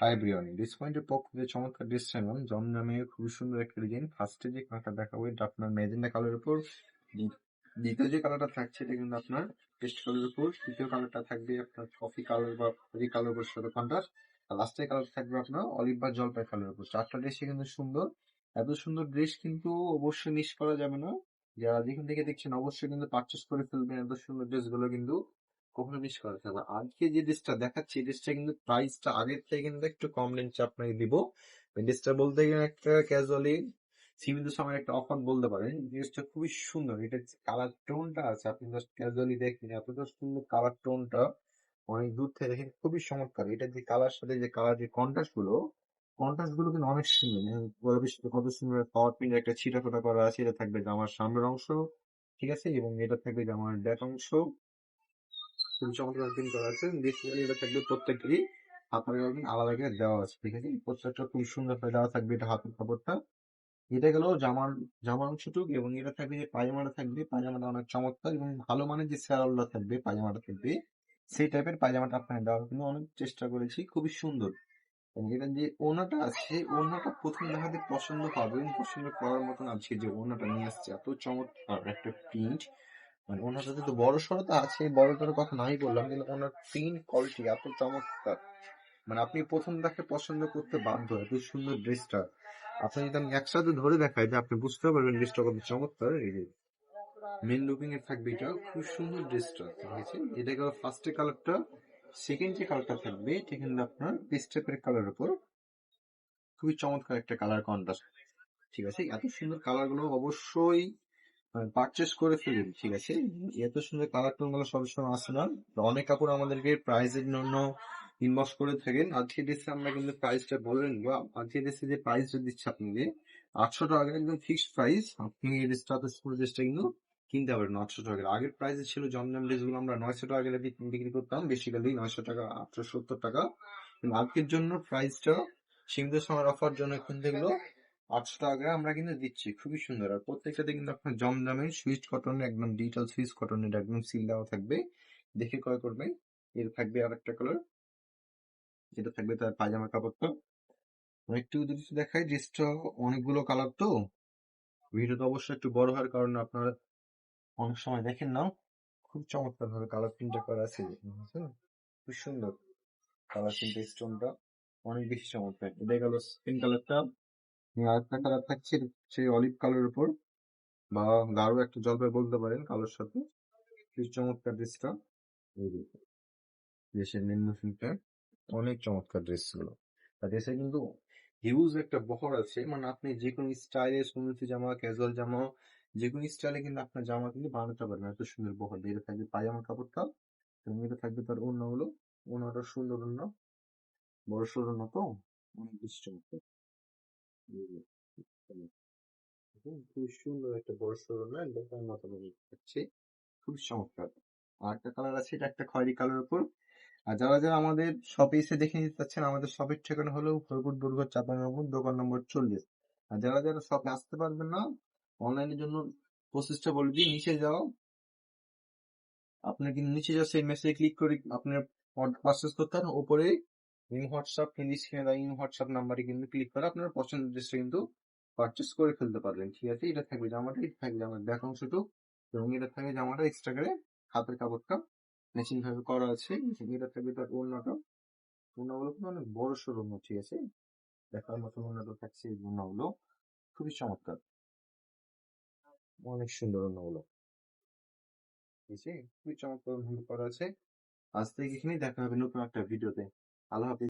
High ব্রিয়নি ডিসপয়েন্টের পক্ষ থেকে চমৎকার ড্রেস চাইলাম জমজমে খুবই সুন্দর একটা ডিজাইন ফার্স্টে যে কালারটা দেখাবো, এটা আপনার মেজেন্ডা কালারের উপর দ্বি- দ্বিতীয় যে কালারটা থাকছে, এটা কিন্তু আপনার পেস্ট কালারের উপর, তৃতীয় কালারটা থাকবে আপনার কফি কালার বা রি কালার উপর সাথে কন্ট্রাস্ট লাস্টের কালার থাকবে আপনার অলিভ বা জলপাই কালারের উপর। চারটা ড্রেসই কিন্তু সুন্দর, এত সুন্দর ড্রেস কিন্তু অবশ্যই মিস করা যাবে না। যারা যেখান থেকে দেখছেন, অবশ্যই কিন্তু পারচেস করে ফেলবেন, এত সুন্দর ড্রেসগুলো কিন্তু কখনো মিস করা যাবে। আজকে যে ডিসটা দেখাচ্ছি ডিসটা কিন্তু প্রাইসটা আগের থেকে কিন্তু একটু কম রেঞ্জে আপনাকে দিব। এই ড্রেসটা বলতে গেলে একটা ক্যাজুয়ালি সীমিত সময়ের একটা অফার বলতে পারেন। ড্রেসটা খুবই সুন্দর। এটা কালার টোনটা আছে, আপনি জাস্ট ক্যাজুয়ালি দেখেন, এতটা সুন্দর কালার টোনটা অনেক দূর থেকে দেখেন, খুবই চমৎকার। এটা যে কালার সাথে যে কালার যে কন্ট্রাস্টগুলো কন্ট্রাস্টগুলো কিন্তু অনেক সুন্দর। গোলাপের সাথে কত সুন্দর পাওয়ার পিন একটা ছিটা ফোটা করা আছে। এটা থাকবে জামার সামনের অংশ, ঠিক আছে? এবং এটা থাকবে জামার ব্যাক অংশ। খুবই চমৎকার প্রিন্ট করা আছে। থাকবে প্রত্যেকেরই হাতের আলাদা করে দেওয়া আছে, ঠিক আছে? প্রত্যেকটা খুব সুন্দর করে দেওয়া থাকবে এটা হাতের কাপড়টা। এটা গেল জামার জামার অংশটুক এবং এটা থাকবে যে পায়জামাটা থাকবে। পায়জামাটা অনেক চমৎকার এবং ভালো মানের যে স্যারালটা থাকবে পায়জামাটা থাকবে, সেই টাইপের পায়জামাটা আপনার দেওয়ার কিন্তু অনেক চেষ্টা করেছি, খুবই সুন্দর। এটা যে ওনাটা আছে ওনাটা প্রথম দেখাতে পছন্দ পাবেন পছন্দ করার মতন আজকে যে ওনাটা নিয়ে আসছে, এত চমৎকার একটা প্রিন্ট মানে ওনার সাথে তো বড় সড়তা আছে বড়টার কথা নাই বললাম কিন্তু ওনার প্রিন্ট কোয়ালিটি এত চমৎকার। মানে আপনি প্রথম দেখে পছন্দ করতে বাধ্য এত সুন্দর ড্রেসটা আপনি যদি আমি একসাথে ধরে দেখাই যে আপনি বুঝতে পারবেন ড্রেসটা কত চমৎকার এই যে মেন লুকিং এর থাকবে এটা খুব সুন্দর ড্রেসটা ঠিক আছে? এটা গেল ফার্স্ট কালারটা সেকেন্ড যে কালারটা থাকবে কিন্তু আপনার পেস্টেপের কালার উপর। খুবই চমৎকার একটা কালার কন্ট্রাস্ট ঠিক আছে? এত সুন্দর কালারগুলো অবশ্যই পারচেস করে ফেলুন ঠিক আছে? এত সুন্দর কালার টোনগুলো সবসময় আসে না। অনেক কাপড় আমাদেরকে প্রাইসের জন্য ইনবক্স করে থাকেন। আজকে ড্রেসে আমরা কিন্তু প্রাইসটা বলে নিবো। আজকে ড্রেসে যে প্রাইস দিচ্ছে আপনাকে, আটশো টাকা একদম ফিক্সড প্রাইস আপনি এই ড্রেসটা এত সুন্দর ড্রেসটা কিন্তু কিনতে পারবেন আটশো টাকা। আগের প্রাইস ছিল জমজম ড্রেসগুলো আমরা নয়শো টাকা বিক- বিক্রি করতাম। বেসিক্যালি নয়শো টাকা, আটশো সত্তর টাকা। আজকের জন্য প্রাইসটা সীমিত সময়ের অফার জন্য কিন্তু এগুলো আটশো টাকা আমরা কিন্তু দিচ্ছি, খুবই সুন্দর। আর প্রত্যেকটাতে কিন্তু আপনার জমজমের সুইচ কটনের একদম ডিজিটাল সুইচ কটনের একদম সিল দেওয়া থাকবে। দেখে ক্রয় করবেন। এর থাকবে আর একটা কালার যেটা থাকবে তার পায়জামা কাপড়টা। একটু যদি দেখাই ড্রেসটা অনেকগুলো কালার তো। ভিডিও তো অবশ্যই একটু বড় হওয়ার কারণে আপনারা অনেক সময় দেখেন না। খুব চমৎকার ভাবে কালার প্রিন্টটা করা আছে? খুব সুন্দর কালার প্রিন্ট স্টোনটা অনেক বেশি চমৎকার। এটা গেল স্কিন কালারটা আরেকটা কালার থাকছে সেই অলিভ কালারের উপর বা গাঢ় একটা জলপাই বলতে পারেন কালোর সাথে। খুব চমৎকার ড্রেসটা। দেশের নিম্নসিংটা অনেক চমৎকার ড্রেসগুলো আর ড্রেসে কিন্তু হিউজ একটা বহর আছে। মানে আপনি যে কোনো স্টাইলে সুন্দরী জামা ক্যাজুয়াল জামা যে কোনো স্টাইলে কিন্তু আপনার জামা কিন্তু বানাতে পারবেন। এত সুন্দর বহর। এটা থাকবে পায়জামা কাপড়টা এবং এটা থাকবে তার অন্য হলো। অন্যটা সুন্দর অন্য বড় না তো? অনেক বেশি চমৎকার। এই যে, হুম, খুব সুন্দর একটা বড় না দেখার মতো হচ্ছে খুব চমৎকার আর কালার আছে এটা একটা খয়েরি কালার উপর। আর যারা যারা আমাদের শপে এসে দেখে নিতে চাচ্ছেন আমাদের শপের ঠিকানা হলো ফরিদপুর দুর্গ চাপানগর দোকান নম্বর চল্লিশ। আর যারা যারা শপে আসতে পারবেন না অনলাইনের জন্য প্রসেসটা বলে দিই নিচে যাও। আপনার কিন্তু নিচে যাও সেই মেসেজে ক্লিক করে আপনার পারচেস করতে হবে উপরে ইন হোয়াটসঅ্যাপ হিন্দি স্ক্রিনে দেওয়া ইন হোয়াটসঅ্যাপ নাম্বারে কিন্তু ক্লিক করে আপনার পছন্দের ড্রেসটা কিন্তু পারচেস করে ফেলতে পারবেন, ঠিক আছে? এটা থাকবে জামাটা, এটা থাকবে আমার ব্যাক অংশটুক এবং এটা থাকবে জামাটা এক্সট্রা করে হাতের কাপড়টা মেশিন ভাবে করা আছে এটা থাকবে তার অন্যটা অন্যগুলো কিন্তু অনেক বড় অন্য ঠিক আছে? দেখার মতো অন্যটা থাকছে এই অন্যগুলো খুবই চমৎকার। অনেক সুন্দর অন্যগুলো ঠিক আছে খুবই চমৎকার করা আছে। আজ থেকে এখানেই দেখা হবে নতুন একটা ভিডিওতে আল্লাহ হাফিজ